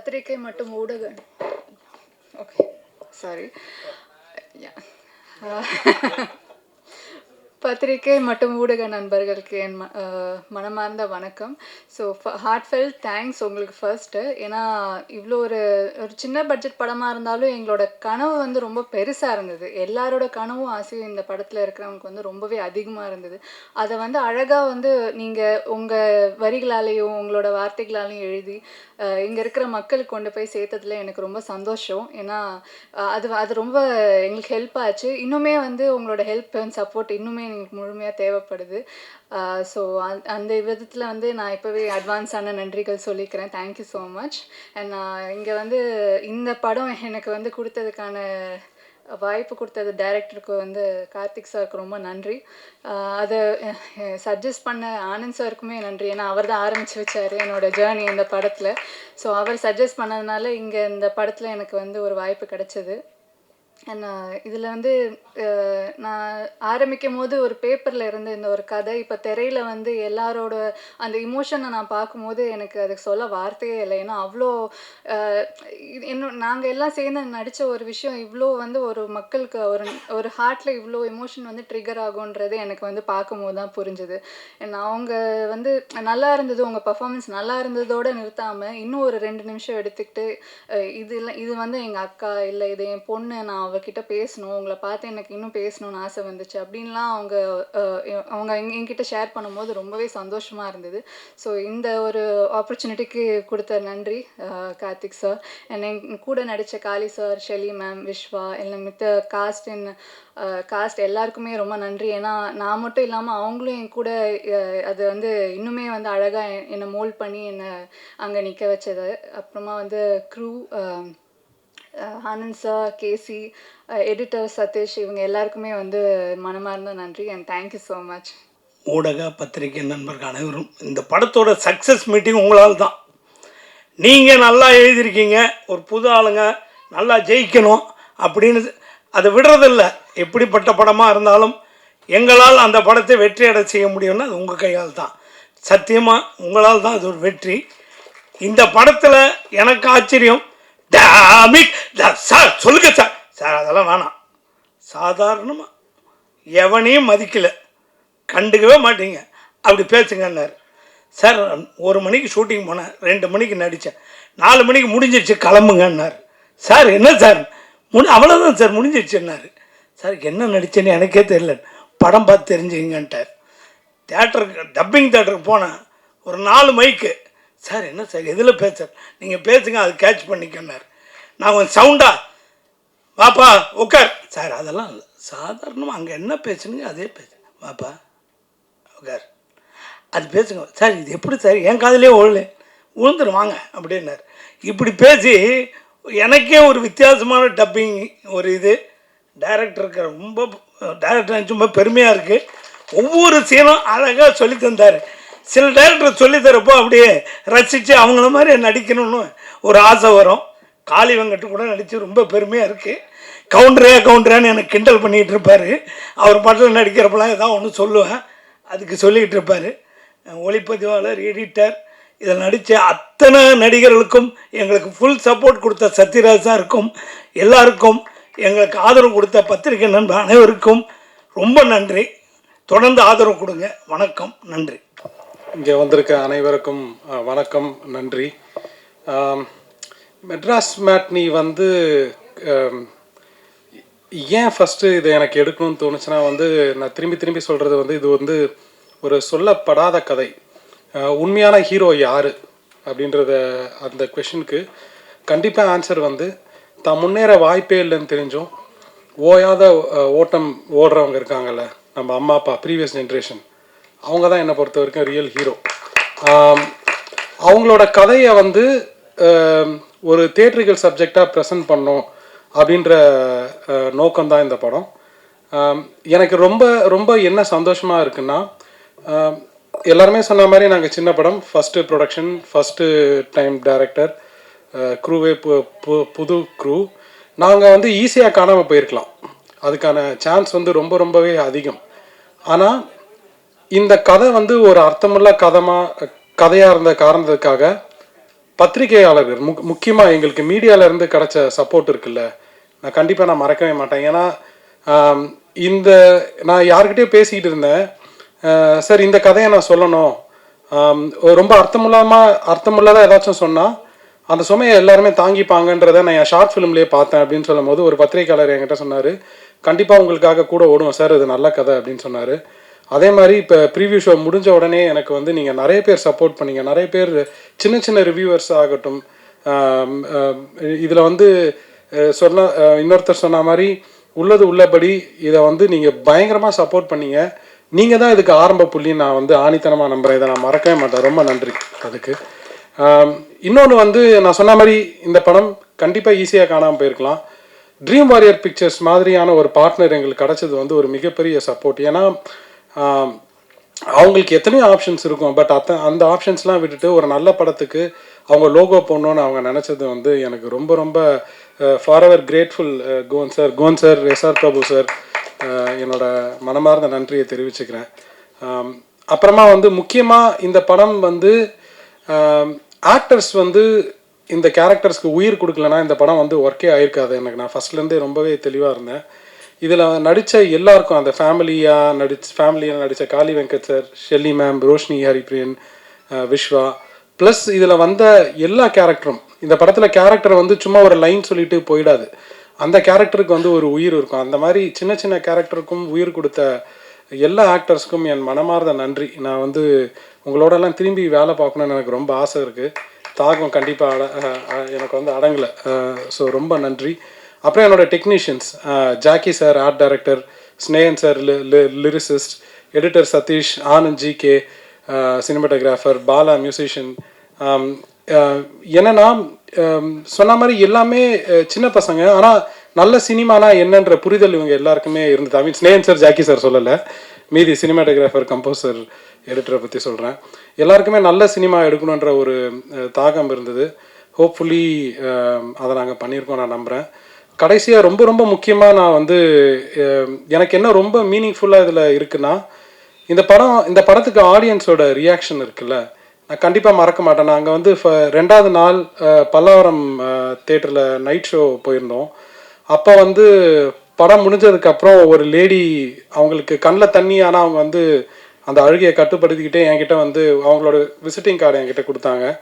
பத்திரிகை மற்றும் ஊடக. ஓகே சாரி பத்திரிகை மற்றும் ஊடக நண்பர்களுக்கு என் ம மனமார்ந்த வணக்கம். ஸோ ஹார்ட்ஃபெல் தேங்க்ஸ் உங்களுக்கு ஃபர்ஸ்ட்டு ஏன்னா இவ்வளோ ஒரு ஒரு சின்ன பட்ஜெட் படமாக இருந்தாலும் எங்களோட கனவு வந்து ரொம்ப பெருசாக இருந்தது. எல்லாரோட கனவும் ஆசையும் இந்த படத்தில் இருக்கிறவங்களுக்கு வந்து ரொம்பவே அதிகமாக இருந்தது. அதை வந்து அழகாக வந்து நீங்கள் உங்கள் வரிகளாலேயும் உங்களோட வார்த்தைகளாலையும் எழுதி இங்கே இருக்கிற மக்களுக்கு கொண்டு போய் சேர்த்ததில் எனக்கு ரொம்ப சந்தோஷம். ஏன்னா அது அது ரொம்ப எங்களுக்கு ஹெல்ப் ஆச்சு. இன்னுமே வந்து உங்களோட ஹெல்ப் அண்ட் சப்போர்ட் இன்னுமே எங்களுக்கு முழுமையாக தேவைப்படுது. ஸோ அந்த விதத்தில் வந்து நான் இப்போவே அட்வான்ஸான நன்றிகள் சொல்லிக்கிறேன். தேங்க்யூ ஸோ மச் அண்ட் நான் இங்கே வந்து இந்த படம் எனக்கு வந்து கொடுத்ததுக்கான வாய்ப்பு கொடுத்தது டைரக்டருக்கு வந்து கார்த்திக் சாருக்கு ரொம்ப நன்றி. அதை சஜஸ்ட் பண்ண ஆனந்த் சாருக்குமே நன்றி. ஏன்னா அவர் தான் ஆரம்பித்து வச்சார் என்னோட ஜேர்னி இந்த படத்தில். ஸோ அவர் சஜஸ்ட் பண்ணதுனால இங்கே இந்த படத்தில் எனக்கு வந்து ஒரு வாய்ப்பு கிடைச்சது. இதில் வந்து நான் ஆரம்பிக்கும் போது ஒரு பேப்பரில் இருந்த இந்த ஒரு கதை இப்போ திரையில் வந்து எல்லாரோட அந்த இமோஷனை நான் பார்க்கும்போது எனக்கு அதுக்கு சொல்ல வார்த்தையே இல்லை. ஏன்னா அவ்வளோ இது இன்னும் நாங்கள் எல்லாம் சேர்ந்து நடித்த ஒரு விஷயம் இவ்வளோ வந்து ஒரு மக்களுக்கு ஒரு ஒரு ஹார்ட்டில் இவ்வளோ எமோஷன் வந்து ட்ரிகர் ஆகுன்றது எனக்கு வந்து பார்க்கும்போது தான் புரிஞ்சுது. அவங்க வந்து நல்லா இருந்தது உங்கள் பர்ஃபார்மன்ஸ் நல்லா இருந்ததோடு நிறுத்தாமல் இன்னும் ஒரு ரெண்டு நிமிஷம் எடுத்துக்கிட்டு இது இல்லை இது வந்து எங்கள் அக்கா இல்லை இது என் பொண்ணு நான் அவகிட்ட பேசணும் உங்களை பார்த்து எனக்கு இன்னும் பேசணும்னு ஆசை வந்துச்சு அப்படின்லாம் அவங்க அவங்க எங்க- என்கிட்ட ஷேர் பண்ணும்போது ரொம்பவே சந்தோஷமாக இருந்தது. ஸோ இந்த ஒரு ஆப்பர்ச்சுனிட்டிக்கு கொடுத்த நன்றி கார்த்திக் சார் என் கூட நடித்த Kaali sir Shelly ma'am Vishwa எல்லாம் மித்த காஸ்ட் இன் காஸ்ட் எல்லாருக்குமே ரொம்ப நன்றி. ஏன்னா நான் மட்டும் இல்லாமல் அவங்களும் என் கூட அது வந்து இன்னுமே வந்து அழகாக என்னை மோல்ட் பண்ணி என்னை அங்கே நிற்க வச்சது. அப்புறமா வந்து crew Anand sir KC editor Sathish இவங்க எல்லாருக்குமே வந்து மனமார்ந்த நன்றி அண்ட் தேங்க்யூ ஸோ மச் ஊடக பத்திரிகை நண்பர்கள் அனைவரும் இந்த படத்தோட சக்ஸஸ் மீட்டிங் உங்களால் தான். நீங்கள் நல்லா எழுதியிருக்கீங்க ஒரு புது ஆளுங்க நல்லா ஜெயிக்கணும் அப்படின்னு அதை விடுறதில்ல. எப்படிப்பட்ட படமாக இருந்தாலும் எங்களால் அந்த படத்தை வெற்றி அடை செய்ய முடியும்னா அது உங்கள் கையால் தான். சத்தியமாக உங்களால் தான் அது ஒரு வெற்றி. இந்த படத்தில் எனக்கு ஆச்சரியம் சார் சொல்லுங்க சார் சார் அதெல்லாம் வேணாம். சாதாரணமாக எவனையும் மதிக்கலை. கண்டுக்கவே மாட்டீங்க. அப்படி பேசுங்கன்னாரு. சார் ஒரு மணிக்கு ஷூட்டிங் போனேன். ரெண்டு மணிக்கு நடித்தேன் நாலு மணிக்கு முடிஞ்சிருச்சு கிளம்புங்கன்னார். சார் என்ன சார்? முடி அவ்வளோதான் சார் முடிஞ்சிருச்சுன்னாரு. சார் என்ன நடிச்சேன்னு எனக்கே தெரியல. படம் பார்த்து தெரிஞ்சுங்கன்ட்டார். தேட்டருக்கு டப்பிங் தேட்டருக்கு போனேன். ஒரு நாலு மைக்கு. சார் என்ன சார்? எதில் பேச நீங்கள் பேசுங்க அது கேட்ச் பண்ணிக்கன்னார். நான் கொஞ்சம் சவுண்டா வாப்பா உட்கார் சார் அதெல்லாம் இல்லை. சாதாரணமாக அங்கே என்ன பேசுனீங்க அதே பேசு. வாப்பா உட்கார் அது பேசுங்க. சார் இது எப்படி சார்? என் காதலே ஒழு விழுந்துரும் வாங்க அப்படின்னார். இப்படி பேசி எனக்கே ஒரு வித்தியாசமான டப்பிங் ஒரு இது. டைரக்டருக்கு ரொம்ப டைரக்டர் ரொம்ப பெருமையாக இருக்குது ஒவ்வொரு சீனும் அழகாக சொல்லி தந்தார். சில டேரக்டர் சொல்லித்தரப்போ அப்படியே ரசித்து அவங்கள மாதிரி நடிக்கணும்னு ஒரு ஆசை வரும். காளி வெங்கட்டு கூட நடித்து ரொம்ப பெருமையாக இருக்குது கவுண்டரே கவுண்டரேன்னு எனக்கு கிண்டல் பண்ணிகிட்டு இருப்பார். அவர் படத்தில் நடிக்கிறப்பெல்லாம் ஏதாவது ஒன்று சொல்லுவேன். அதுக்கு சொல்லிக்கிட்டு இருப்பார். ஒளிப்பதிவாளர் எடிட்டர் இதில் நடித்த அத்தனை நடிகர்களுக்கும் எங்களுக்கு ஃபுல் சப்போர்ட் கொடுத்த சத்யராஜ் இருக்கும் எல்லாருக்கும் எங்களுக்கு ஆதரவு கொடுத்த பத்திரிகை நண்பர் அனைவருக்கும் ரொம்ப நன்றி. தொடர்ந்து ஆதரவு கொடுங்க. வணக்கம். நன்றி. இங்கே வந்திருக்க அனைவருக்கும் வணக்கம் நன்றி. மெட்ராஸ் மேட்னி வந்து ஏன் ஃபஸ்ட்டு இதை எனக்கு எடுக்கணும்னு தோணுச்சுன்னா வந்து நான் திரும்பி திரும்பி சொல்கிறது வந்து இது வந்து ஒரு சொல்லப்படாத கதை. உண்மையான ஹீரோ யார்? அப்படின்றத அந்த கொஷனுக்கு கண்டிப்பாக ஆன்சர் வந்து தான் முன்னேற வாய்ப்பே இல்லைன்னு தெரிஞ்சும் ஓயாத ஓட்டம் ஓடுறவங்க இருக்காங்கல்ல நம்ம அம்மா அப்பா ப்ரீவியஸ் ஜென்ரேஷன் அவங்க தான் என்னை பொறுத்த வரைக்கும் ரியல் ஹீரோ அவங்களோட கதையை வந்து ஒரு தேட்ரிக்கல் சப்ஜெக்டாக ப்ரெசென்ட் பண்ணோம் அப்படின்ற நோக்கம்தான் இந்த படம். எனக்கு ரொம்ப ரொம்ப என்ன சந்தோஷமாக இருக்குன்னா எல்லாருமே சொன்ன மாதிரி நாங்கள் சின்ன படம் first production first time director க்ரூவே பு பு- புது க்ரூ நாங்கள் வந்து ஈஸியாக காணாமல் போயிருக்கலாம். அதுக்கான சான்ஸ் வந்து ரொம்ப ரொம்பவே அதிகம். ஆனால் இந்த கதை வந்து ஒரு அர்த்தமுள்ள கதமா கதையாக இருந்த காரணத்துக்காக பத்திரிகையாளர்கள் முக் முக்கியமாக எங்களுக்கு மீடியால இருந்து கிடைச்ச சப்போர்ட் இருக்குல்ல நான் கண்டிப்பாக நான் மறக்கவே மாட்டேன். ஏன்னா இந்த நான் யார்கிட்டயோ பேசிக்கிட்டு இருந்தேன். சார் இந்த கதையை நான் சொல்லணும். ரொம்ப அர்த்தமுல்லாம அர்த்தமுள்ளதாக ஏதாச்சும் சொன்னால் அந்த சுமையை எல்லாருமே தாங்கிப்பாங்கன்றதை நான் என் ஷார்ட் ஃபிலிம்லேயே பார்த்தேன் அப்படின்னு சொல்லும் போது ஒரு பத்திரிகையாளர் என்கிட்ட சொன்னார் கண்டிப்பாக உங்களுக்காக கூட ஓடுவோம் சார் இது நல்ல கதை அப்படின்னு சொன்னார். அதே மாதிரி இப்போ ப்ரீவியூ ஷோ முடிஞ்ச உடனே எனக்கு வந்து நீங்கள் நிறைய பேர் சப்போர்ட் பண்ணீங்க. நிறைய பேர் சின்ன சின்ன ரிவ்யூவர்ஸ் ஆகட்டும் இதில் வந்து சொன்ன இன்னொருத்தர் சொன்ன மாதிரி உள்ளது உள்ளபடி இதை வந்து நீங்கள் பயங்கரமாக சப்போர்ட் பண்ணீங்க. நீங்கள் தான் இதுக்கு ஆரம்ப புள்ளின்னு நான் வந்து ஆணித்தனமாக நம்புகிறேன் இதை நான் மறக்கவே மாட்டேன். ரொம்ப நன்றி அதுக்கு. இன்னொன்று வந்து நான் சொன்ன மாதிரி இந்த படம் கண்டிப்பாக ஈஸியாக காணாமல் போயிருக்கலாம். ட்ரீம் வாரியர் பிக்சர்ஸ் மாதிரியான ஒரு பார்ட்னர் எங்களுக்கு கிடச்சது வந்து ஒரு மிகப்பெரிய சப்போர்ட் ஏன்னா அவங்களுக்கு எத்தனையோ ஆப்ஷன்ஸ் இருக்கும். பட் அத்த அந்த ஆப்ஷன்ஸ்லாம் விட்டுட்டு ஒரு நல்ல படத்துக்கு அவங்க லோகோ போடணும்னு அவங்க நினச்சது வந்து எனக்கு ரொம்ப ரொம்ப ஃபார் எவர் கிரேட்ஃபுல் கோன் சார். கோன் சார் எஸ்ஆர் பிரபு சார் என்னோட மனமார்ந்த நன்றியை தெரிவிச்சுக்கிறேன். அப்புறமா வந்து முக்கியமாக இந்த படம் வந்து ஆக்டர்ஸ் வந்து இந்த கேரக்டர்ஸ்க்கு உயிர் கொடுக்கலனா இந்த படம் வந்து ஒர்க்கே ஆயிருக்காது. எனக்கு நான் ஃபர்ஸ்ட்லேருந்தே ரொம்பவே தெளிவாக இருந்தேன். இதில் நடித்த எல்லாருக்கும் அந்த ஃபேமிலியாக நடிச்ச ஃபேமிலியாக நடித்த Kali Venkat sir Shelly ma'am Roshini Haripriyan Viswa plus இதில் வந்த எல்லா கேரக்டரும் இந்த படத்தில் கேரக்டர் வந்து சும்மா ஒரு லைன் சொல்லிட்டு போயிடாது. அந்த கேரக்டருக்கு வந்து ஒரு உயிர் இருக்கும். அந்த மாதிரி சின்ன சின்ன கேரக்டருக்கும் உயிர் கொடுத்த எல்லா ஆக்டர்ஸ்க்கும் என் மனமார்ந்த நன்றி. நான் வந்து உங்களோடலாம் திரும்பி வேலை பார்க்கணுன்னு எனக்கு ரொம்ப ஆசை இருக்குது தாகம் கண்டிப்பாக அட எனக்கு வந்து அடங்கலை. ஸோ ரொம்ப நன்றி. அப்புறம் என்னோட technicians Jackie sir art director Snehan sir lyricist editor Sathish Anand G K cinematographer Bala musician என்னன்னா சொன்ன மாதிரி எல்லாமே சின்ன பசங்க. ஆனால் நல்ல சினிமானா என்னன்ற புரிதல் இவங்க எல்லாருக்குமே இருந்தது. I mean Snehan sir Jackie sir சொல்லலை. மீதி சினிமாட்டோகிராஃபர் கம்போசர் எடிட்டரை பற்றி சொல்கிறேன் எல்லாருக்குமே நல்ல சினிமா எடுக்கணுன்ற ஒரு தாகம் இருந்தது. ஹோப்ஃபுல்லி அதை நாங்கள் பண்ணியிருக்கோம் நான் நம்புகிறேன் கடைசியாக ரொம்ப ரொம்ப முக்கியமாக நான் வந்து எனக்கு என்ன ரொம்ப மீனிங்ஃபுல்லாக இதில் இருக்குன்னா இந்த படம் இந்த படத்துக்கு ஆடியன்ஸோட ரியாக்ஷன் இருக்குல்ல. நான் கண்டிப்பாக மறக்க மாட்டேன். நாங்கள் வந்து ஃப- ரெண்டாவது நாள் பல்லாவரம் தேட்டரில் நைட் ஷோ போயிருந்தோம். அப்போ வந்து படம் முடிஞ்சதுக்கப்புறம் ஒரு லேடி அவங்களுக்கு கண்ணில் தண்ணி ஆனால் அவங்க வந்து அந்த அழுகையை கட்டுப்படுத்திக்கிட்டே என்கிட்ட வந்து அவங்களோட விசிட்டிங் கார்டு என்கிட்ட கொடுத்தாங்க.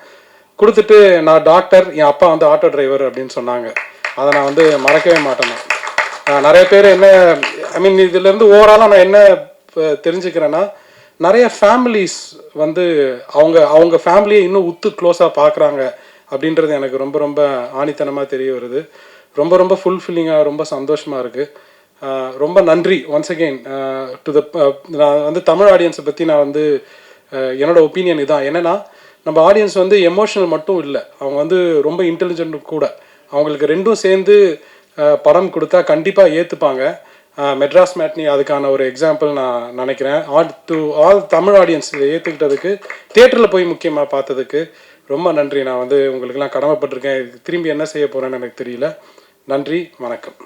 கொடுத்துட்டு நான் டாக்டர் என் அப்பா வந்து ஆட்டோ டிரைவர் அப்படின்னு சொன்னாங்க. அதை நான் வந்து மறக்கவே மாட்டேன் நிறைய பேர் என்ன ஐ மீன் இதுலேருந்து ஓவராலாக நான் என்ன தெரிஞ்சுக்கிறேன்னா நிறைய ஃபேமிலிஸ் வந்து அவங்க அவங்க ஃபேமிலியை இன்னும் உத்து க்ளோஸாக பார்க்குறாங்க அப்படின்றது எனக்கு ரொம்ப ரொம்ப ஆணித்தனமாக தெரிய வருது. ரொம்ப ரொம்ப ஃபுல்ஃபில்லிங்காக ரொம்ப சந்தோஷமாக இருக்குது ரொம்ப நன்றி ஒன்ஸ் அகெயின் டு த நான் வந்து தமிழ் ஆடியன்ஸை பற்றி நான் வந்து என்னோடய என்னோட ஒப்பீனியன் இதான். என்னென்னா நம்ம ஆடியன்ஸ் வந்து எமோஷனல் மட்டும் இல்லை. அவங்க வந்து ரொம்ப இன்டெலிஜென்ட்டும் கூட. அவங்களுக்கு ரெண்டும் சேர்ந்து படம் கொடுத்தா கண்டிப்பாக ஏற்றுப்பாங்க மெட்ராஸ் மேட்னி அதுக்கான ஒரு எக்ஸாம்பிள் நான் நினைக்கிறேன். All to all Tamil audience ஏற்றுக்கிட்டதுக்கு தேட்டரில் போய் முக்கியமாக பார்த்ததுக்கு ரொம்ப நன்றி. நான் வந்து உங்களுக்கெல்லாம் கடமைப்பட்டிருக்கேன். திரும்பி என்ன செய்ய போகிறேன்னு எனக்கு தெரியல. நன்றி வணக்கம்.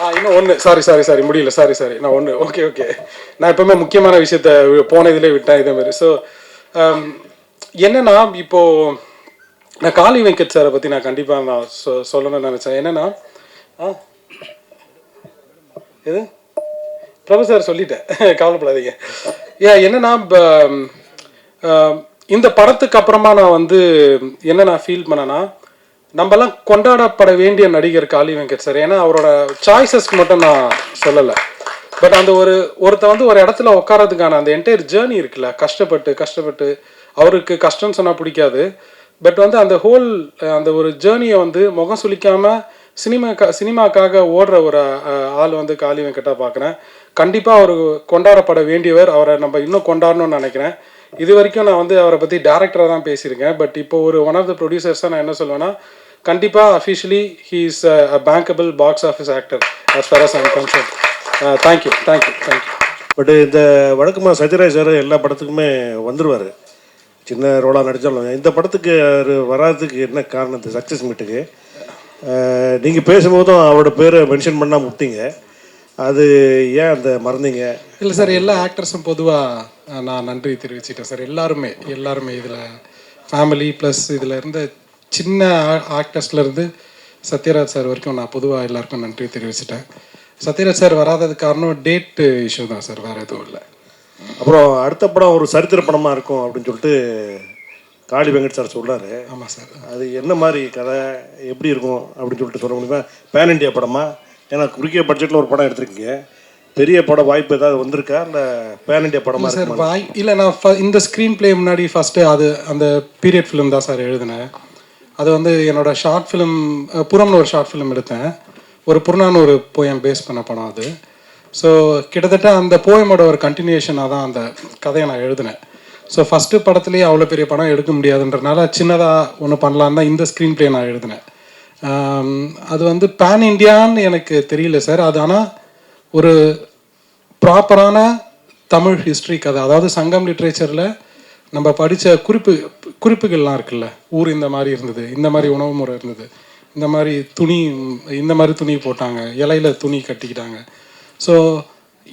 ஆ இன்னும் ஒன்று சாரி சாரி சாரி முடியல. சாரி சாரி நான் ஒன்று ஓகே ஓகே நான் எப்பவுமே முக்கியமான விஷயத்த போன இதிலே விட்டேன். இதே மாதிரி. ஸோ என்னன்னா இப்போது நான் காளி வெங்கட் சாரை பற்றி நான் கண்டிப்பாக நான் சொ சொல்லணும்னு நினச்சேன். என்னன்னா ஆ எது? பிரபு சார் சொல்லிட்டேன். கவலைப்படாதீங்க. ஏன் என்னன்னா இந்த படத்துக்கு அப்புறமா நான் வந்து என்ன நான் ஃபீல் பண்ணேன்னா நம்மலாம் கொண்டாடப்பட வேண்டிய நடிகர் காளி வெங்கட் சார். ஏன்னா அவரோட சாய்ஸஸ்க்கு மட்டும் நான் சொல்லலை. பட் அந்த ஒரு ஒருத்த வந்து ஒரு இடத்துல உட்காரதுக்கான அந்த என்டையர் ஜேர்னி இருக்குல்ல கஷ்டப்பட்டு கஷ்டப்பட்டு அவருக்கு கஷ்டம்னு சொன்னால் பிடிக்காது. பட் வந்து அந்த ஹோல் அந்த ஒரு ஜேர்னியை வந்து முகம் சுளிக்காம சினிமா சினிமாக்காக ஓடுற ஒரு ஆள் வந்து காளி வெங்கட்டா பார்க்குறேன் கண்டிப்பாக அவர் கொண்டாடப்பட வேண்டியவர். அவரை நம்ம இன்னும் கொண்டாடணும்னு நினைக்கிறேன். இது வரைக்கும் நான் வந்து அவரை பற்றி டேரக்டராக தான் பேசியிருக்கேன். பட் இப்போ ஒரு ஒன் ஆஃப் த ப்ரொடியூசர்ஸாக நான் என்ன சொல்லுவேன்னா கண்டிப்பாக officially he is a bankable box office actor as far as I'm concern thank you thank you thank you but இந்த வழக்கமாக சத்யராஜ் சார் எல்லா படத்துக்குமே வந்துடுவார் சின்ன ரோலாக நடித்தாலும் இந்த படத்துக்கு அவர் வராததுக்கு என்ன காரணம் இந்த சக்ஸஸ் மீட்டுக்கு? நீங்கள் பேசும்போதும் அவரோட பேரை மென்ஷன் பண்ணால் முட்டிங்க. அது ஏன் அந்த மறந்தீங்க? இல்லை சார் எல்லா ஆக்டர்ஸும் பொதுவாக நான் நன்றி தெரிவிச்சிட்டேன் சார். எல்லாருமே எல்லாருமே இதில் ஃபேமிலி ப்ளஸ் இதில் இருந்த சின்ன ஆக்டர்ஸ்லேருந்து சத்யராஜ் சார் வரைக்கும் நான் பொதுவாக எல்லாருக்கும் நன்றி தெரிவிச்சிட்டேன். சத்யராஜ் சார் வராததுக்கு காரணம் டேட்டு இஷ்யூ தான் சார் வேறு எதுவும் இல்லை. அப்புறம் அடுத்த படம் ஒரு சரித்திர படமாக இருக்கும் அப்படின்னு சொல்லிட்டு காளி வெங்கட் சார் சொல்றாரு. ஆமாம் சார். அது என்ன மாதிரி கதை எப்படி இருக்கும் அப்படின்னு சொல்லிட்டு சொல்ல முடியுமா? பேன் இண்டியா படமா? ஏன்னா குறுகிய பட்ஜெட்டில் ஒரு படம் எடுத்திருக்கீங்க. பெரிய பட வாய்ப்பு ஏதாவது வந்திருக்கா? இல்லை பேன் இண்டியா படமா சார் வாய் இல்லை நான் இந்த ஸ்க்ரீன் ப்ளே முன்னாடி ஃபஸ்ட்டு அது அந்த பீரியட் ஃபிலிம் தான் சார் எழுதினேன். அது வந்து என்னோட ஷார்ட் ஃபிலிம் புறம்னு ஒரு ஷார்ட் ஃபிலிம் எடுத்தேன். ஒரு புறநான்னு ஒரு போயம் பேஸ் பண்ண படம் அது. ஸோ கிட்டத்தட்ட அந்த போயமோட ஒரு கண்டினியூஷனாக தான் அந்த கதையை நான் எழுதினேன். ஸோ ஃபஸ்ட்டு படத்துலேயே அவ்வளோ பெரிய படம் எடுக்க முடியாதுன்றனால சின்னதாக ஒன்று பண்ணலான்னு தான் இந்த ஸ்க்ரீன் ப்ளே நான் எழுதினேன். அது வந்து பேன் இண்டியான்னு எனக்கு தெரியல சார். அது ஆனால் ஒரு ப்ராப்பரான தமிழ் ஹிஸ்ட்ரி கதை. அதாவது சங்கம் லிட்ரேச்சரில் நம்ம படித்த குறிப்பு குறிப்புகள்லாம் இருக்குல்ல. ஊர் இந்த மாதிரி இருந்தது இந்த மாதிரி உணவு முறை இருந்தது இந்த மாதிரி துணி இந்த மாதிரி துணி போட்டாங்க இலையில துணி கட்டிக்கிட்டாங்க. ஸோ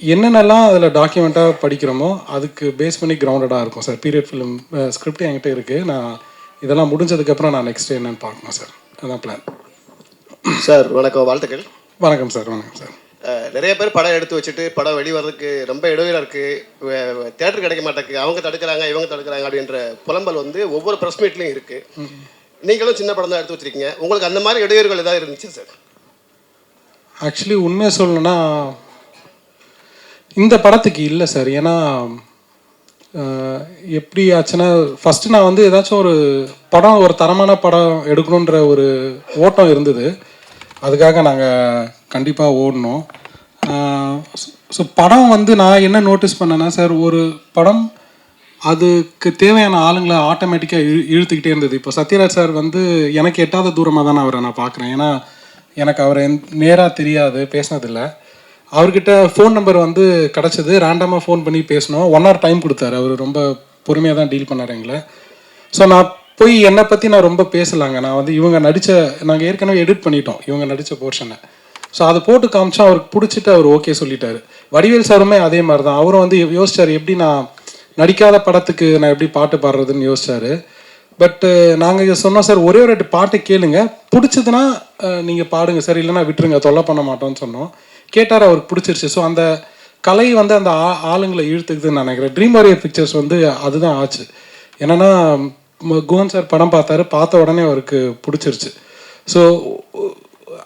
என்னென்னலாம் அதில் டாக்குமெண்ட்டாக படிக்கிறோமோ அதுக்கு பேஸ் பண்ணி கிரவுண்டடாக இருக்கும் சார் பீரியட் ஃபிலிம் ஸ்கிரிப்ட் என்கிட்ட இருக்குது நான் இதெல்லாம் முடிஞ்சதுக்கப்புறம் நான் நெக்ஸ்ட் என்னன்னு பார்க்கணும் சார் அதான் பிளான் சார் வணக்கம். வாழ்த்துக்கள். வணக்கம் சார் வணக்கம் சார் நிறைய பேர் படம் எடுத்து வச்சுட்டு படம் வெளிவரதுக்கு ரொம்ப இடையூறாக இருக்குது தேட்டர் கிடைக்க மாட்டேங்குது. அவங்க தடுக்கிறாங்க இவங்க தடுக்கிறாங்க அப்படின்ற புலம்பல் வந்து ஒவ்வொரு ப்ரெஸ் மீட்லையும் இருக்குது நீங்களும் சின்ன படம் தான் எடுத்து வச்சிருக்கீங்க. உங்களுக்கு அந்த மாதிரி இடையூறுகள் ஏதாவது இருந்துச்சு சார் ஆக்சுவலி உண்மையை சொல்லணும்னா இந்த படத்துக்கு இல்லை சார். ஏன்னா எப்படி ஆச்சுன்னா ஃபஸ்ட்டு நான் வந்து ஏதாச்சும் ஒரு படம் ஒரு தரமான படம் எடுக்கணுன்ற ஒரு ஓட்டம் இருந்தது. அதுக்காக நாங்கள் கண்டிப்பாக ஓடினோம் ஸோ படம் வந்து நான் என்ன நோட்டீஸ் பண்ணேன்னா சார் ஒரு படம் அதுக்கு தேவையான ஆளுங்களை ஆட்டோமேட்டிக்காக இழு இழுத்துக்கிட்டே இருந்தது. இப்போ சத்யராஜ் சார் வந்து எனக்கு எட்டாத தூரமாக தானே அவரை நான் பார்க்குறேன் ஏன்னா எனக்கு அவரை நேராக தெரியாது பேசினதில்லை. அவர்கிட்ட ஃபோன் நம்பர் வந்து கிடச்சிது. ரேண்டமாக ஃபோன் பண்ணி பேசினோம். ஒன் ஹவர் டைம் கொடுத்தாரு. அவர் ரொம்ப பொறுமையாக தான் டீல் பண்ணார் எங்களை. ஸோ நான் போய் என்னை பற்றி நான் ரொம்ப பேசலாங்க. நான் வந்து இவங்க நடித்த நாங்கள் ஏற்கனவே எடிட் பண்ணிட்டோம். இவங்க நடித்த போர்ஷனை ஸோ அதை போட்டு காமிச்சா அவருக்கு பிடிச்சிட்டு அவர் ஓகே சொல்லிட்டாரு. வடிவேல் சாருமே அதே மாதிரி தான். அவரும் வந்து யோசிச்சார் எப்படி நான் நடிக்காத படத்துக்கு நான் எப்படி பாட்டு பாடுறதுன்னு யோசிச்சாரு. பட்டு நாங்கள் சொன்னோம் சார் ஒரே ஒரு ரெண்டு பாட்டு கேளுங்க. பிடிச்சதுன்னா நீங்கள் பாடுங்க சார். இல்லைன்னா விட்டுருங்க. தொல்லை பண்ண மாட்டோம்னு சொன்னோம். கேட்டார் அவருக்கு பிடிச்சிருச்சு. ஸோ அந்த கலை வந்து அந்த ஆ- ஆளுங்களை இழுத்துக்குதுன்னு நான் நினைக்கிறேன். ட்ரீம் வாரியர் பிக்சர்ஸ் வந்து அதுதான் ஆச்சு. என்னென்னா குவன் சார் படம் பார்த்தாரு பார்த்த உடனே அவருக்கு பிடிச்சிருச்சு. ஸோ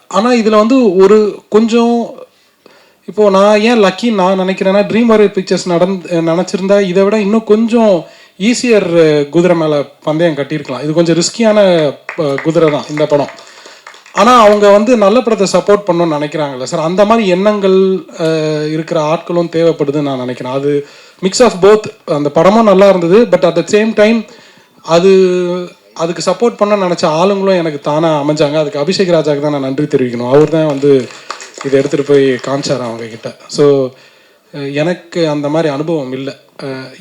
ஆனால் இதில் வந்து ஒரு கொஞ்சம் இப்போ நான் ஏன் லக்கி நான் நினைக்கிறேன்னா ட்ரீம் வாரியர் பிக்சர்ஸ் நடந்து நினச்சிருந்தா இதை விட இன்னும் கொஞ்சம் ஈஸியர் குதிரை மேலே பந்தயம் கட்டியிருக்கலாம். இது கொஞ்சம் ரிஸ்கியான குதிரை தான் இந்த படம். ஆனால் அவங்க வந்து நல்ல படத்தை சப்போர்ட் பண்ணணும்னு நினைக்கிறாங்கல்ல. சார் அந்த மாதிரி எண்ணங்கள் இருக்கிற ஆட்களும் தேவைப்படுதுன்னு நான் நினைக்கிறேன். அது மிக்ஸ் ஆஃப் போத் அந்த படமும் நல்லா இருந்தது but at the same time அது அதுக்கு சப்போர்ட் பண்ண நினச்ச ஆளுங்களும் எனக்கு தானாக அமைஞ்சாங்க. அதுக்கு அபிஷேக் ராஜாக்கு தான் நான் நன்றி தெரிவிக்கணும். அவர் தான் வந்து இதை எடுத்துகிட்டு போய் காமிச்சார் அவங்க கிட்ட. ஸோ எனக்கு அந்த மாதிரி அனுபவம் இல்லை.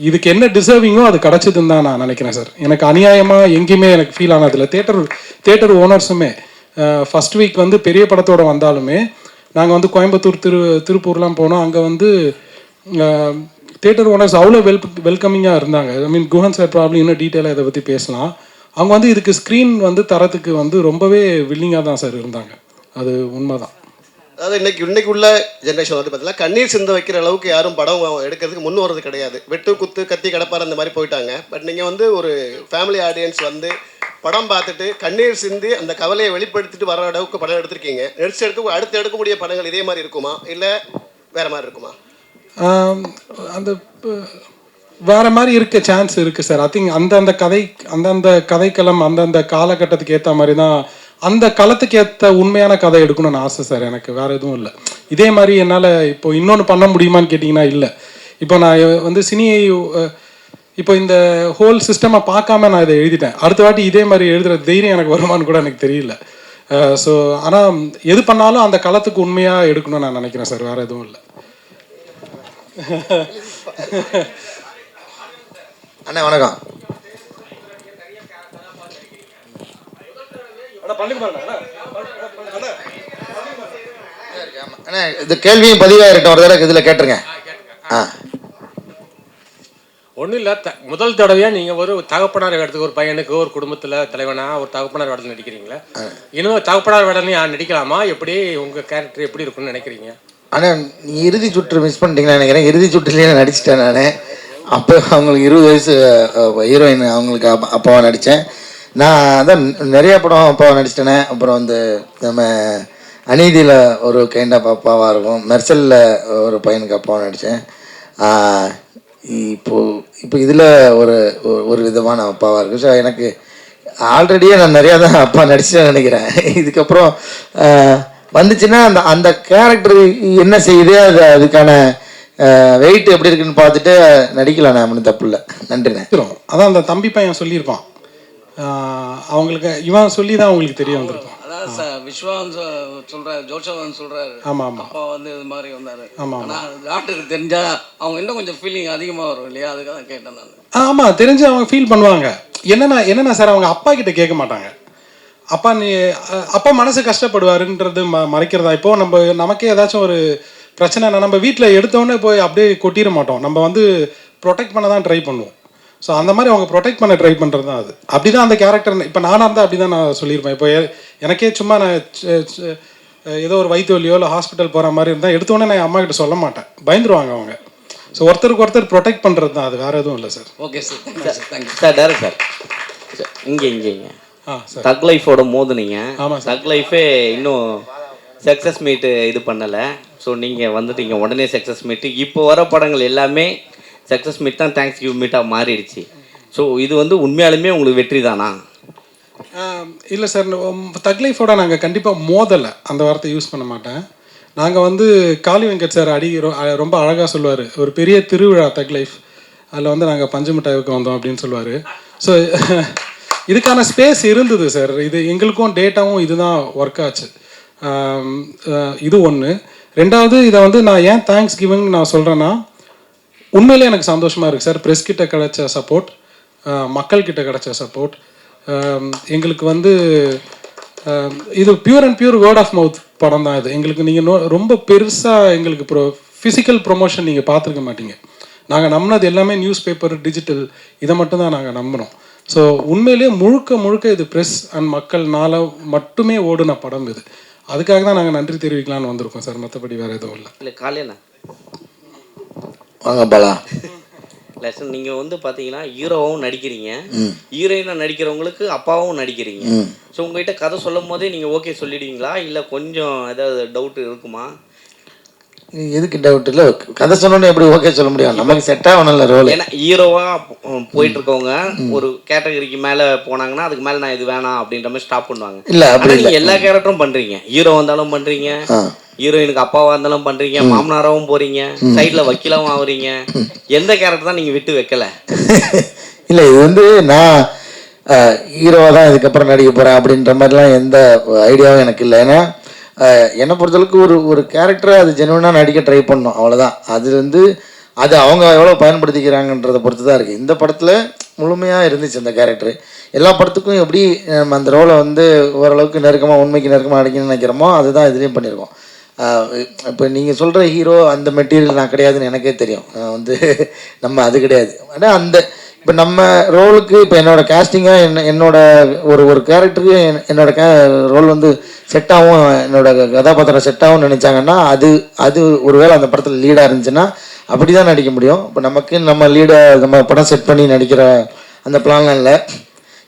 இதுக்கு என்ன டிசர்விங்கோ அது கிடச்சதுன்னு தான் நான் நினைக்கிறேன் சார் எனக்கு அநியாயமாக எங்கேயுமே எனக்கு ஃபீல் ஆனதில்லை. தேட்டர் தேட்டர் ஓனர்ஸுமே ஃபஸ்ட் வீக் வந்து பெரிய படத்தோட வந்தாலுமே நாங்கள் வந்து கோயம்புத்தூர் திரு திருப்பூர்லாம் போனோம். அங்கே வந்து தேட்டர் ஓனர்ஸ் அவ்வளோ வெல் வெல்கமிங்காக இருந்தாங்க. I mean Guhan sir problem இன்னும் டீட்டெயிலாக இதை பற்றி பேசலாம். அவங்க வந்து இதுக்கு ஸ்க்ரீன் வந்து தரத்துக்கு வந்து ரொம்பவே வில்லிங்காக தான் சார் இருந்தாங்க. அது உண்மைதான். அதாவது இன்னைக்கு இன்னைக்கு உள்ள ஜென்ரேஷன் வந்து பார்த்தீங்கன்னா கண்ணீர் சிந்த வைக்கிற அளவுக்கு யாரும் படம் எடுக்கிறதுக்கு முன் வர்றது கிடையாது. வெட்டு குத்து கத்தி கடப்பார் அந்த மாதிரி போயிட்டாங்க. பட் நீங்கள் வந்து ஒரு ஃபேமிலி ஆடியன்ஸ் வந்து படம் பார்த்துட்டு கண்ணீர் சிந்தி அந்த கவலையை வெளிப்படுத்திட்டு வர அளவுக்கு படம் எடுத்திருக்கீங்க. நெக்ஸ்ட் எடுக்க அடுத்து எடுக்கக்கூடிய படங்கள் இதே மாதிரி இருக்குமா? இல்லை வேற மாதிரி இருக்குமா? அந்த வேற மாதிரி இருக்க சான்ஸ் இருக்கு சார். ஐ திங்க் அந்தந்த கதை அந்தந்த கதைக்களம் அந்தந்த காலகட்டத்துக்கு ஏற்ற மாதிரி தான் அந்த காலத்துக்கு ஏற்ற உண்மையான கதை எடுக்கணும்னு ஆசை சார். எனக்கு வேற எதுவும் இல்லை. இதே மாதிரி என்னால் இப்போ இன்னொன்று பண்ண முடியுமான்னு கேட்டிங்கன்னா இல்லை. இப்போ நான் வந்து சினி இப்போ இந்த ஹோல் சிஸ்டமை பார்க்காம நான் இதை எழுதிட்டேன். அடுத்த வாட்டி இதே மாதிரி எழுதுற தைரியம் எனக்கு வருமான்னு கூட எனக்கு தெரியல. ஸோ ஆனால் எது பண்ணாலும் அந்த களத்துக்கு உண்மையாக எடுக்கணும்னு நான் நினைக்கிறேன் சார். வேற எதுவும் இல்லை. அண்ணா வணக்கம். அண்ணா இந்த கேள்வியும் பதிவாக இருக்கட்டும் ஒரு தடவை இதில் கேட்டுருங்க. ஆ. ஒன்றும் இல்லை. த முதல் தடவையாக நீங்கள் ஒரு தகப்பனார் வேடத்துக்கு ஒரு பையனுக்கு ஒரு குடும்பத்தில் தலைவனாக ஒரு தகப்பனார் வேடத்தில் நடிக்கிறீங்களா? இனிமேல் தகப்பனார் வேடம்னு நடிக்கலாமா? எப்படி உங்கள் கேரக்டர் எப்படி இருக்கும்னு நினைக்கிறீங்க? ஆனால் நீ இறுதி சுற்று மிஸ் பண்ணிட்டீங்கன்னு நினைக்கிறேன். இறுதி சுற்றுலேயே நான் நடிச்சிட்டேன் நான். அப்போ அவங்களுக்கு இருபது வயசு ஹீரோயின் அவங்களுக்கு அப்பா அப்பாவை நடித்தேன் நான் அதான் நிறைய படம் அப்பாவை நடிச்சிட்டேனே. அப்புறம் வந்து நம்ம அநீதியில் ஒரு கைண்ட் ஆஃப் அப்பாவாக இருக்கும். மெர்சலில் ஒரு பையனுக்கு அப்பாவை நடித்தேன் இப்போது இப்போ இதில் ஒரு ஒரு- ஒரு விதமான அப்பாவாக இருக்குது ஸோ எனக்கு ஆல்ரெடியே நான் நிறையா தான் அப்பா நடிச்சேன்னு நினைக்கிறேன். இதுக்கப்புறம் வந்துச்சுன்னா அந்த அந்த கேரக்டர் என்ன செய்யுது அது அதுக்கான வெயிட் எப்படி இருக்குன்னு பார்த்துட்டு நடிக்கலாம் நான் ஒன்றும் தப்பு இல்லை. நன்றிண்ணே. அதான் அந்த தம்பி பையன் சொல்லியிருப்பான். அவங்களுக்கு இவன் சொல்லி தான் அவங்களுக்கு தெரிய வந்திருக்கும். விஸ்வான் சொல்றாரு ஜோஷவன் சொல்றாரு. ஆமா ஆமா. அப்பா வந்து இது மாதிரி வந்தாரு. ஆமா, ஆனா டாக்டருக்கு தெரிஞ்சா அவங்க இன்னும் கொஞ்சம் ஃபீலிங் அதிகமா வரும் இல்லையா? அதுக்காக தான் கேட்டேன் நான். ஆமா தெரிஞ்சு அவங்க ஃபீல் பண்ணுவாங்க. என்னன்னா என்னன்னா சார் அவங்க அப்பா கிட்ட கேட்க மாட்டாங்க. அப்பா நீ அப்பா மனசு கஷ்டப்படுவாருன்றது ம மறைக்கிறதா? இப்போ நம்ம நமக்கே ஏதாச்சும் ஒரு பிரச்சனைனா நம்ம வீட்டில் எடுத்தோடனே போய் அப்படியே கொட்டிட மாட்டோம். நம்ம வந்து ப்ரொடெக்ட் பண்ண தான் ட்ரை பண்ணுவோம். ஸோ அந்த மாதிரி அவங்க ப்ரொடெக்ட் பண்ண ட்ரை பண்ணுறது தான் அது. அப்படி தான் அந்த கேரக்டர் இப்போ நானாக இருந்தால் அப்படி தான் நான் சொல்லியிருப்பேன் இப்போ எனக்கே சும்மா நான் ஏதோ ஒரு வயிற்று வலியோ இல்லை ஹாஸ்பிட்டல் போகிற மாதிரி இருந்தால் எடுத்தோடனே நான் என் அம்மா கிட்ட சொல்ல மாட்டேன். பயந்துருவாங்க அவங்க. ஸோ ஒருத்தருக்கு ஒருத்தர் ப்ரொடெக்ட் பண்ணுறது தான். அது வேறு எதுவும் இல்லை sir okay sir thank you sir direct sir இங்க இங்க இங்க. ஆ சார் தக் லைஃபோட மோதுனீங்க. ஆமா சார். தக் லைஃபே இன்னும் சக்ஸஸ் மீட்டு இது பண்ணலை. ஸோ நீங்கள் வந்துட்டீங்க. உடனே சக்ஸஸ் மீட்டு இப்போ வர படங்கள் எல்லாமே சக்ஸஸ் மீட் தான் தேங்க்ஸ் கிவ் மீட்டாக மாறிடுச்சு. ஸோ இது வந்து உண்மையாலுமே உங்களுக்கு வெற்றி தானா? இல்லை சார் தக் லைஃபோட நாங்கள் கண்டிப்பாக மோதலை. அந்த வார்த்தை யூஸ் பண்ண மாட்டேன். நாங்கள் வந்து காளி வெங்கட் சார் அடி ரொம்ப அழகாக சொல்லுவார். ஒரு பெரிய திருவிழா தக் லைஃப் அதில் வந்து நாங்கள் பஞ்சமிட்டாய்க்கு வந்தோம் அப்படின்னு சொல்லுவார். ஸோ இதுக்கான ஸ்பேஸ் இருந்தது சார் இது எங்களுக்கும் டேட்டாவும் இதுதான் ஒர்க் ஆச்சு. இது ஒன்று ரெண்டாவது இதை வந்து நான் ஏன் தேங்க்ஸ் கிவிங் நான் சொல்கிறேன்னா உண்மையிலே எனக்கு சந்தோஷமாக இருக்குது சார். ப்ரெஸ் கிட்ட கிடைச்ச சப்போர்ட் மக்கள் கிட்ட கிடைச்ச சப்போர்ட் எங்களுக்கு வந்து இது pure and pure word of mouth படம் தான் இது. எங்களுக்கு நீங்கள் நோ ரொம்ப பெருசாக எங்களுக்கு ப்ரோ ஃபிசிக்கல் ப்ரொமோஷன் நீங்கள் பார்த்துருக்க மாட்டீங்க. நாங்கள் நம்பினது எல்லாமே நியூஸ் பேப்பர் டிஜிட்டல் இதை மட்டும்தான் நாங்கள் நம்பினோம். ஸோ உண்மையிலேயே முழுக்க முழுக்க இது ப்ரெஸ் அண்ட் மக்கள்னால மட்டுமே ஓடின படம் இது. அதுக்காக தான் நாங்கள் நன்றி தெரிவிக்கலாம்னு வந்திருக்கோம் சார். மற்றபடி வேறு எதுவும் இல்லை. இல்லை காலையில் வாங்க பாலா சார் நீங்கள் வந்து பார்த்தீங்கன்னா ஹீரோவும் நடிக்கிறீங்க. ஹீரோயினாக நடிக்கிறவங்களுக்கு அப்பாவும் நடிக்கிறீங்க. ஸோ உங்ககிட்ட கதை சொல்லும் போதே நீங்கள் ஓகே சொல்லிடுவீங்களா? இல்லை கொஞ்சம் ஏதாவது டவுட் இருக்குமா? எதுக்கு டவுட் இல்லை. கதை சொன்னோன்னே எப்படி ஓகே சொல்ல முடியும்? நமக்கு செட் ஆகணும்ல ரோல் ஏன்னா ஹீரோவா போயிட்டு இருக்கவங்க ஒரு கேட்டகரிக்கு மேல போனாங்கன்னா அதுக்கு மேல நான் இது வேணாம் அப்படின்ற மாதிரி ஸ்டாப் பண்ணுவாங்க. இல்ல, அப்படி இல்ல. எல்லா கேரக்டரும் பண்றீங்க. ஹீரோ வந்தாலும் பண்றீங்க. ஹீரோயினுக்கு அப்பாவா இருந்தாலும் பண்றீங்க. மாமனாராவும் போறீங்க. சைடுல வக்கீலாவும் ஆகுறீங்க எந்த கேரக்டர் தான் நீங்க விட்டு வைக்கல? இல்லை இது வந்து நான் ஹீரோவாக தான் இதுக்கப்புறம் நடிக்க போகிறேன் அப்படின்ற மாதிரிலாம் எந்த ஐடியாவும் எனக்கு இல்லை. ஏன்னா என்னை பொறுத்தளவுக்கு ஒரு ஒரு கேரக்டரை அது ஜென்வனாக நடிக்க ட்ரை பண்ணோம். அவ்வளோதான் அது வந்து அது அவங்க எவ்வளோ பயன்படுத்திக்கிறாங்கன்றதை பொறுத்து தான் இருக்குது இந்த படத்தில் முழுமையாக இருந்துச்சு அந்த கேரக்டர் எல்லா படத்துக்கும் எப்படி நம்ம அந்த ரோலை வந்து ஓரளவுக்கு நெருக்கமாக உண்மைக்கு நெருக்கமாக நடிக்கணும்னு நினைக்கிறோமோ அதுதான் இதுலேயும் பண்ணியிருக்கோம் இப்போ நீங்கள் சொல்கிற ஹீரோ அந்த மெட்டீரியல் நான் கிடையாதுன்னு எனக்கே தெரியும். வந்து நம்ம அது கிடையாது. ஆனால் அந்த இப்போ நம்ம ரோலுக்கு இப்போ என்னோட கேஸ்டிங்காக என்ன என்னோட ஒரு ஒரு கேரக்டருக்கு என்னோட கே ரோல் வந்து செட்டாகவும் என்னோட கதாபாத்திரம் செட்டாகவும் நினச்சாங்கன்னா அது அது ஒருவேளை அந்த படத்தில் லீடாக இருந்துச்சுன்னா அப்படி தான் நடிக்க முடியும். இப்போ நமக்கு நம்ம லீடை நம்ம படம் செட் பண்ணி நடிக்கிற அந்த பிளான்லாம் இல்லை.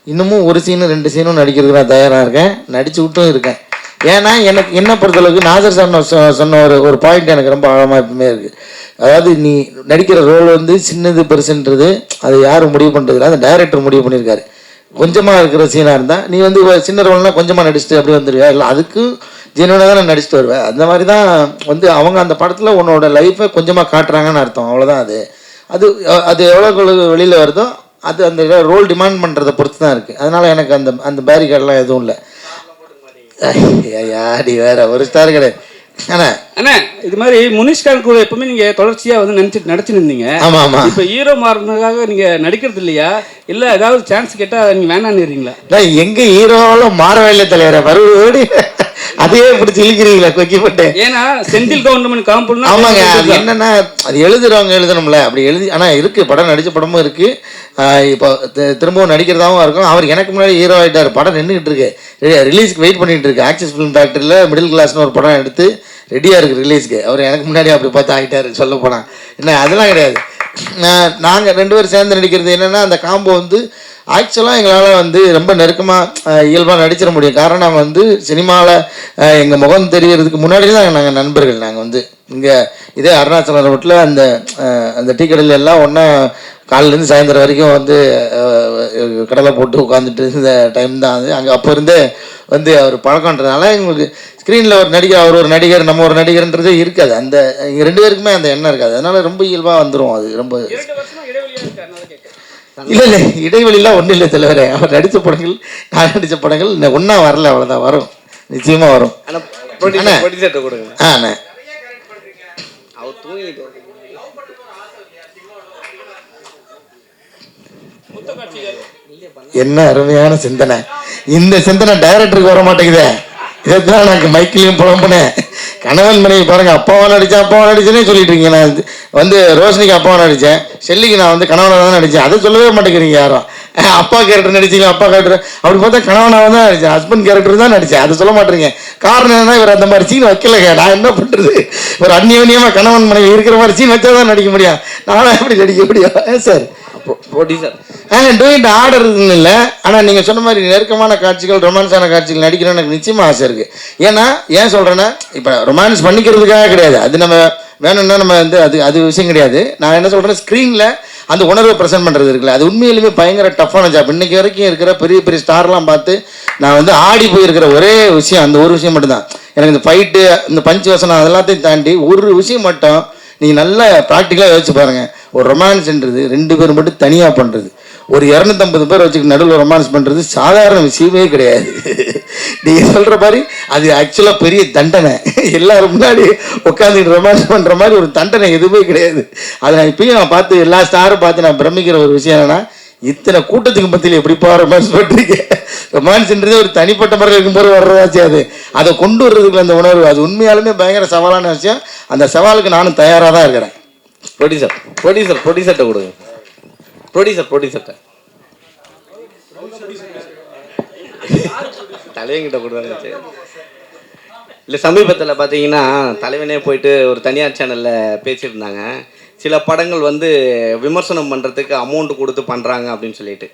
இன்னமும் ஒரு சீனு ரெண்டு சீனும் நடிக்கிறதுக்கு நான் தயாராக இருக்கேன். நடிச்சு விட்டும் இருக்கேன். ஏன்னா எனக்கு என்ன பொறுத்தளவுக்கு நாசர் சொன்ன சொ- சொன்ன ஒரு ஒரு பாயிண்ட் எனக்கு ரொம்ப ஆழமாக எப்பவுமே இருக்குது அதாவது நீ நடிக்கிற ரோல் வந்து சின்னது பெருசுன்றது அது யாரும் முடிவு பண்ணுறது அந்த டைரக்டர் முடிவு பண்ணியிருக்காரு. கொஞ்சமாக இருக்கிற சீனாக இருந்தால் நீ வந்து சின்ன ரோல்னால் கொஞ்சமாக நடிச்சுட்டு அப்படி வந்துடுவியா இல்லை அதுக்கும் ஜெனுவனாக தான் நான் நடிச்சுட்டு வருவேன் அந்த மாதிரி தான் வந்து அவங்க அந்த படத்தில் உன்னோட லைஃப்பை கொஞ்சமாக காட்டுறாங்கன்னு அர்த்தம். அவ்வளோதான் அது. அது அது எவ்வளோ வெளியில் வருதோ அது அந்த ரோல் டிமாண்ட் பண்ணுறதை பொறுத்து தான் இருக்குது அதனால் எனக்கு அந்த அந்த பேரிகேட்லாம் எதுவும் இல்லை. யாடி வேற ஒரு ஸ்டார் கிடையாது. அண்ணா. அண்ணா இது மாதிரி முனிஷ்கான் கூட எப்பவுமே நீங்க தொடர்ச்சியா வந்து நினைச்சு நடிச்சுன்னு இருந்தீங்க ஆமா ஆமா. இப்ப ஹீரோ மாறினதுக்காக நீங்க நடிக்கிறது இல்லையா? இல்ல ஏதாவது சான்ஸ் கேட்டா நீங்க நான் எங்க ஹீரோவில் மாறவே இல்லை தலைவரை மறுபடியும் அதையே பிடிச்சி இழுக்கிறீங்களா கொக்கிப்பட்டு ஏன்னா செந்தில் கவுண்டமன் காம்பவுண்ட் ஆமாங்க அது என்னன்னா அது எழுதுறவங்க எழுதணும்ல. அப்படி எழுதி ஆனால் இருக்கு படம் நடிச்ச படமும் இருக்கு. இப்போ திரும்பவும் நடிக்கிறதாவும் இருக்கும். அவர் எனக்கு முன்னாடி ஹீரோ ஆயிட்டார். படம் நின்றுக்கிட்டு இருக்கு. ரிலீஸ்க்கு வெயிட் பண்ணிட்டு இருக்கு. ஆக்சிஸ் ஃபிலிம் ஃபேக்டரியில் மிடில் கிளாஸ்னு ஒரு படம் எடுத்து ரெடியாக இருக்கு ரிலீஸ்க்கு அவர் எனக்கு முன்னாடி அப்படி பார்த்து ஆகிட்டாரு சொல்ல போனால் என்ன அதெல்லாம் கிடையாது. நாங்கள் ரெண்டு பேரும் சேர்ந்து நடிக்கிறது என்னென்னா அந்த காம்போ வந்து ஆக்சுவலாக எங்களால் வந்து ரொம்ப நெருக்கமாக இயல்பாக நடிச்சிட முடியும். காரணம் வந்து சினிமாவில் எங்கள் முகம் தெரியறதுக்கு முன்னாடி தான் நாங்கள் நண்பர்கள். நாங்கள் வந்து இங்கே இதே அருணாச்சலம் ரோட்டில் அந்த அந்த டீ கடையில் எல்லாம் ஒன்றா காலிலேருந்து சாயந்தரம் வரைக்கும் வந்து கடலை போட்டு உட்காந்துட்டு இருந்த டைம் தான் அது. அங்கே அப்போ இருந்தே வந்து அவர் பழக்கன்றதுனால எங்களுக்கு ஸ்க்ரீனில் ஒரு நடிகர் அவர் ஒரு நடிகர் நம்ம ஒரு நடிகர்ன்றதே இருக்காது. அந்த எங்கள் ரெண்டு பேருக்குமே அந்த எண்ணம் இருக்காது. அதனால் ரொம்ப இயல்பாக வந்துடும் அது. ரொம்ப இல்லை இல்லை இடைவெளிலாம் ஒன்றும் இல்லை தலைவரே அவர் நடித்த படங்கள் நான் நடித்த படங்கள் இன்னும் ஒன்றா வரல அவ்வளோதான் வரும். நிச்சயமாக வரும். ஆனால் அண்ணா. ப்ரொடியூசர் ப்ரொடியூசர்கிட்ட கொடுங்க ஆ அண்ணே. அவர் தூங்கிட்டு என்ன அருமையான சிந்தனை. இந்த சிந்தனை டைரக்டருக்கு வர மாட்டேங்குதே. இதைத்தான் நான் மைக்கிலையும் புலம்புனேன். கணவன் மனைவி பாருங்க அப்பாவும் நடித்தேன் அப்பாவும் நடிச்சேனே சொல்லிட்டு இருக்கீங்க. நான் வந்து- ரோஷினிக்கு அப்பாவும் நடித்தேன் செல்லிக்கு நான் வந்து கணவனாக தான் நடித்தேன் அதை சொல்லவே மாட்டேங்கிறீங்க யாரும். அப்பா கேரக்டர் நடிச்சீங்க அப்பா கேரக்டர் அப்படி பார்த்தா கணவனாக தான் நடித்தேன் ஹஸ்பண்ட் கேரக்டர் தான் நடித்தேன் அதை சொல்ல மாட்டேங்க காரணம் என்னன்னா இவர் அந்த மாதிரி சீன் வைக்கலங்க. நான் என்ன பண்ணுறது ஒரு அந்நியோன்யமாக கணவன் மனைவி இருக்கிற மாதிரி சீன் வச்சா தான் நடிக்க முடியும். நானும் எப்படி நடிக்க முடியும்? ஏன் சார் ப்ரொடியூசர் டூயிட் ஆர்டர் இல்லை. ஆனால் நீங்கள் சொன்ன மாதிரி நெருக்கமான காட்சிகள் ரொமான்ஸான காட்சிகள் நடிக்கணும்னு எனக்கு நிச்சயமாக ஆசை இருக்குது ஏன்னா ஏன் சொல்கிறேன்னா இப்போ ரொமான்ஸ் பண்ணிக்கிறதுக்காக கிடையாது. அது நம்ம வேணும்னா நம்ம வந்து அது அது விஷயம் கிடையாது. நான் என்ன சொல்கிறேன் ஸ்க்ரீனில் அந்த உணர்வை ப்ரெசென்ட் பண்ணுறது இருக்குல்ல. அது உண்மையிலுமே பயங்கர டஃப்பான ஜாப் இன்றைக்கி வரைக்கும் இருக்கிற பெரிய பெரிய ஸ்டார்லாம் பார்த்து நான் வந்து ஆடி போயிருக்கிற ஒரே விஷயம் அந்த ஒரு விஷயம் மட்டும்தான். எனக்கு இந்த ஃபைட்டு இந்த பஞ்சு வசனம் அதெல்லாத்தையும் தாண்டி ஒரு விஷயம் மட்டும் நீங்கள் நல்லா ப்ராக்டிக்கலாக யோசிச்சு பாருங்கள் ஒரு ரொமான்ஸ்ன்றது ரெண்டு பேர் மட்டும் தனியாக பண்ணுறது ஒரு இரநூத்தம்பது பேர் வச்சுக்கிட்டு நடுவில் ரொமான்ஸ் பண்ணுறது சாதாரண விஷயமே கிடையாது. நீங்கள் சொல்கிற மாதிரி அது ஆக்சுவலாக பெரிய தண்டனை. எல்லாரும் முன்னாடி உட்காந்துட்டு ரொமான்ஸ் பண்ணுற மாதிரி ஒரு தண்டனை எதுவுமே கிடையாது. அதை நான் இப்பயும் நான் பார்த்து எல்லா ஸ்டாரும் பார்த்து நான் பிரமிக்கிற ஒரு விஷயம் என்னன்னா இத்தனை கூட்டத்துக்கு மத்தியில் எப்படிப்பா ரொமான்ஸ் பண்ணுறீங்க ரொமான்ஸ்ன்றது ஒரு தனிப்பட்ட முறையில் இருக்கும்போது வர்றதாச்சு அது அதை கொண்டு வர்றதுக்குள்ள அந்த உணர்வு அது உண்மையாலுமே பயங்கர சவாலான விஷயம். அந்த சவாலுக்கு நானும் தயாராக தான் இருக்கிறேன். ப்ரொடியூசர் ப்ரொடியூசர் ப்ரொடியூசர்கிட்ட கொடுங்க. ப்ரொடியூசர் ப்ரொடியூசர்கிட்ட தலைவங்கிட்ட கொடுத்தாச்சு இல்லை சமீபத்தில் பார்த்தீங்கன்னா தலைவனே போயிட்டு ஒரு தனியார் சேனலில் பேசியிருந்தாங்க சில படங்கள் வந்து விமர்சனம் பண்ணுறதுக்கு அமௌண்ட் கொடுத்து பண்ணுறாங்க அப்படின்னு சொல்லிட்டு.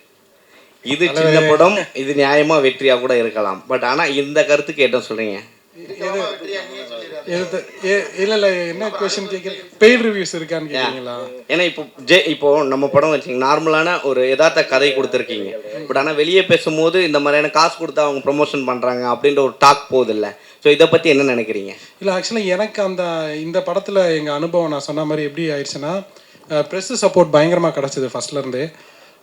இது சின்ன படம் இது நியாயமாக வெற்றியாக கூட இருக்கலாம். பட் ஆனால் இந்த கருத்துக்கு என்ன சொல்கிறீங்க என்ன கொஸ்டின் கேட்குறீங்க பெய்ட் ரிவ்யூஸ் இருக்கான்னு கேட்குறீங்களா ஏன்னா இப்போ ஜே இப்போ நம்ம படம் வச்சுங்க நார்மலான ஒரு யதார்த்த கதை கொடுத்துருக்கீங்க. பட் ஆனால் வெளியே பேசும்போது இந்த மாதிரியான காசு கொடுத்து அவங்க ப்ரொமோஷன் பண்ணுறாங்க அப்படின்ற ஒரு டாக் போகுது இல்லை. ஸோ இதை பற்றி என்ன நினைக்கிறீங்க? இல்லை ஆக்சுவலாக எனக்கு அந்த இந்த படத்தில் எங்கள் அனுபவம் நான் சொன்ன மாதிரி எப்படி ஆயிடுச்சுன்னா ப்ரெஸ் சப்போர்ட் பயங்கரமாக கிடச்சிது ஃபர்ஸ்ட்லேருந்தே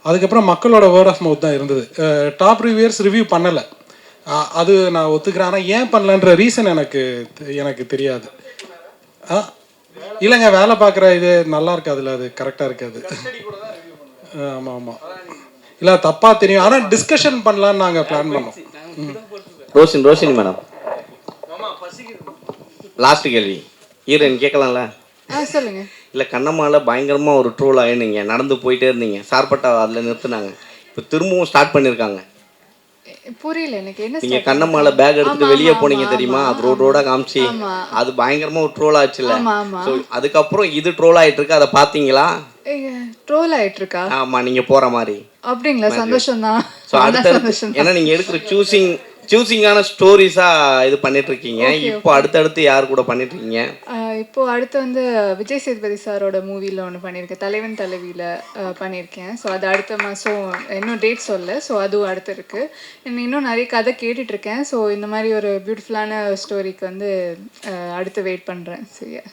அதுக்கப்புறம் மக்களோட வேர்ட் ஆஃப் மவுத் தான் இருந்தது. டாப் ரிவ்யூயர்ஸ் ரிவ்யூ பண்ணலை. அது நான் ஒத்துக்கிறேன். ஆனால் ஏன் பண்ணலன்ற ரீசன் எனக்கு எனக்கு தெரியாது. ஆ? இல்லைங்க வேலை பார்க்குற இது நல்லா இருக்காதுல்ல அது கரெக்டாக இருக்காது. ஆமாம் ஆமாம் இல்லை தப்பாக தெரியும். ஆனால் டிஸ்கஷன் பண்ணலான்னு நாங்கள் பிளான் பண்ணோம். ரோஷின் ரோஷினி மேடம் லாஸ்ட் கேள்வி. ஹீரோயின் கேட்கலாம்ல? சொல்லுங்க. இல்லை கண்ணம்மால பயங்கரமாக ஒரு ட்ரோல் ஆயிருந்தீங்க நடந்து போயிட்டே இருந்தீங்க. சார்பட்டா அதில் நிறுத்துனாங்க. இப்போ திரும்பவும் ஸ்டார்ட் பண்ணியிருக்காங்க புரியல எனக்கு. என்ன நீங்க கண்ணம்மால? பேக் எடுத்துட்டு ஆமா, வெளியே போனீங்க தெரியுமா? அது ரோட் ரோடா காமிச்சு. அது பயங்கரமா ஒரு ட்ரோல். ஸோ அதுக்கப்புறம் இது ட்ரோல் ஆயிட்டு இருக்கு அதை பாத்தீங்களா? ட்ரோல் ஆயிட்டு இருக்கா ஆமா நீங்க போற மாதிரி. அப்படிங்களா? சந்தோஷம் தான் ஏன்னா நீங்க எடுக்கிற சூசிங் சூசிங்கான ஸ்டோரிஸா இது பண்ணிட்டு இருக்கீங்க இப்போ அடுத்தடுத்து யார் கூட பண்ணிட்டு இருக்கீங்க இப்போ அடுத்து வந்து விஜய் சேதுபதி சாரோட மூவியில் ஒன்று பண்ணியிருக்கேன். தலைவன் தலைவியில் பண்ணியிருக்கேன். ஸோ அது அடுத்த மாதம் இன்னும் டேட் சொல்ல ஸோ அதுவும் அடுத்து இருக்கு. இன்னும் நிறைய கதை கேட்டுட்டு இருக்கேன் ஸோ இந்த மாதிரி ஒரு பியூட்டிஃபுல்லான ஸ்டோரிக்கு வந்து அடுத்து வெயிட் பண்ணுறேன் சரியா